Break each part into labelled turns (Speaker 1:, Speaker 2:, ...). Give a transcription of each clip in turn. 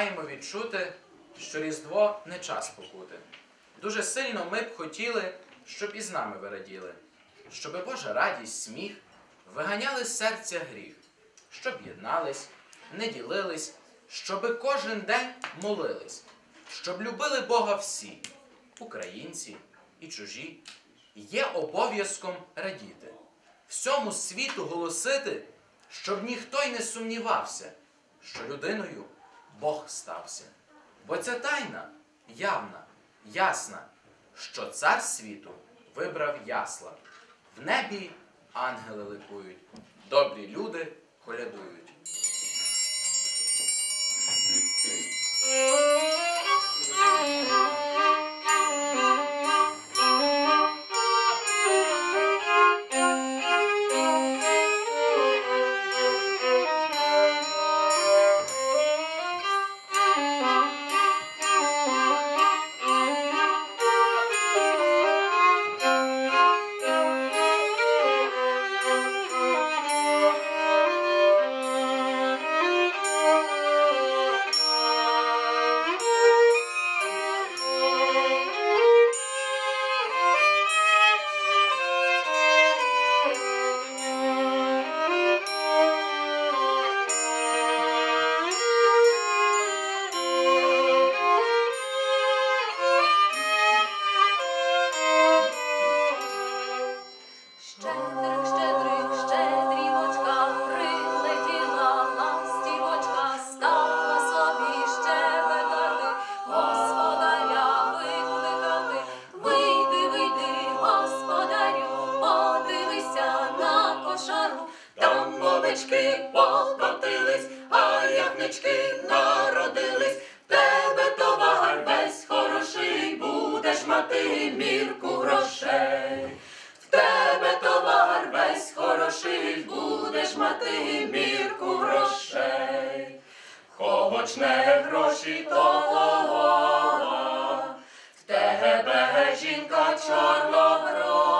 Speaker 1: маємо відчути, що Різдво не час покути. Дуже сильно ми б хотіли, щоб і з нами ви раділи, щоби Божа радість, сміх виганяли з серця гріх, щоб єднались, не ділились, щоби кожен день молились, щоб любили Бога всі, українці і чужі. Є обов'язком радіти, всьому світу голосити, щоб ніхто й не сумнівався, що людиною Бог стався. Бо ця тайна явна, ясна, що цар світу вибрав ясла. В небі ангели ликують, добрі люди колядують.
Speaker 2: На кошару, там овечки покотились, а ягнички народились. Тебе товар весь хороший, будеш мати мірку грошей. В тебе товар весь хороший, будеш мати мірку грошей. Хоч не гроші того, в тебе жінка чорноброва.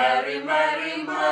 Speaker 2: Mary, Mary, Mary.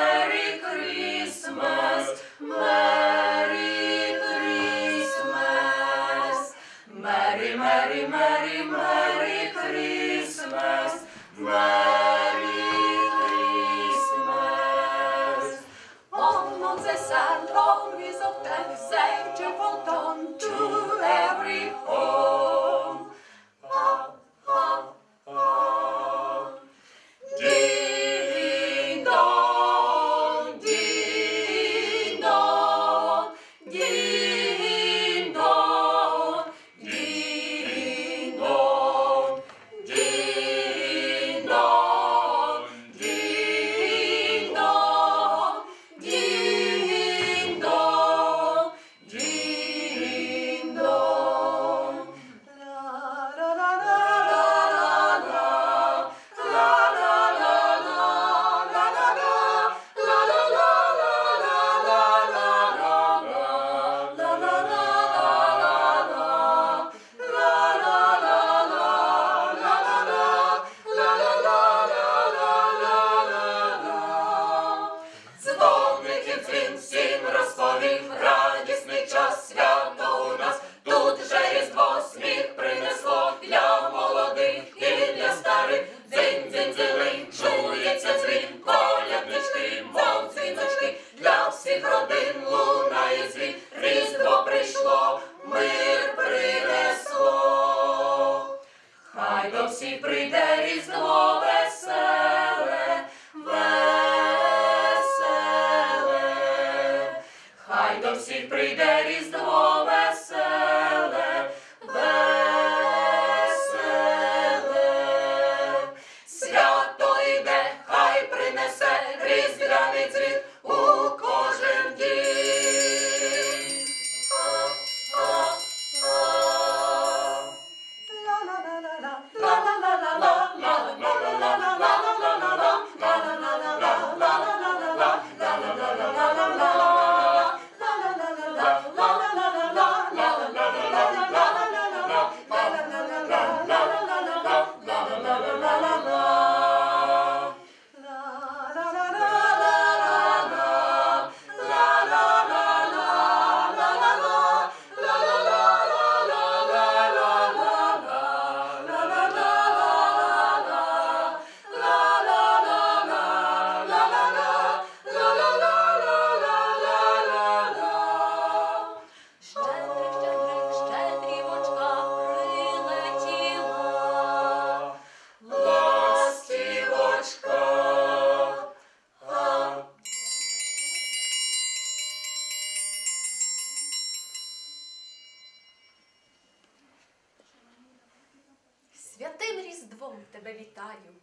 Speaker 2: Тебе вітаю,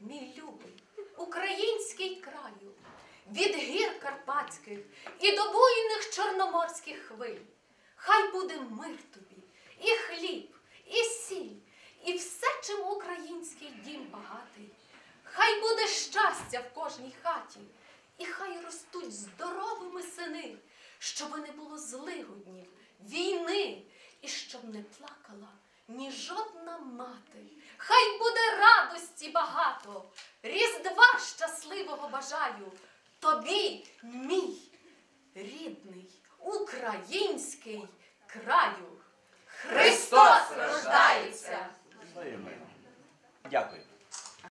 Speaker 2: мій любий, український краю, від гір карпатських і до буйних чорноморських хвиль. Хай буде мир тобі, і хліб, і сіль, і все, чим український дім багатий. Хай буде щастя в кожній хаті, і хай ростуть здоровими сини, щоб не було злигоднів, війни, і щоб не плакала ні жодна мати. Хай буде радості багато, різдва щасливого бажаю тобі, мій рідний український краю. Христос рождається!
Speaker 3: Дякую.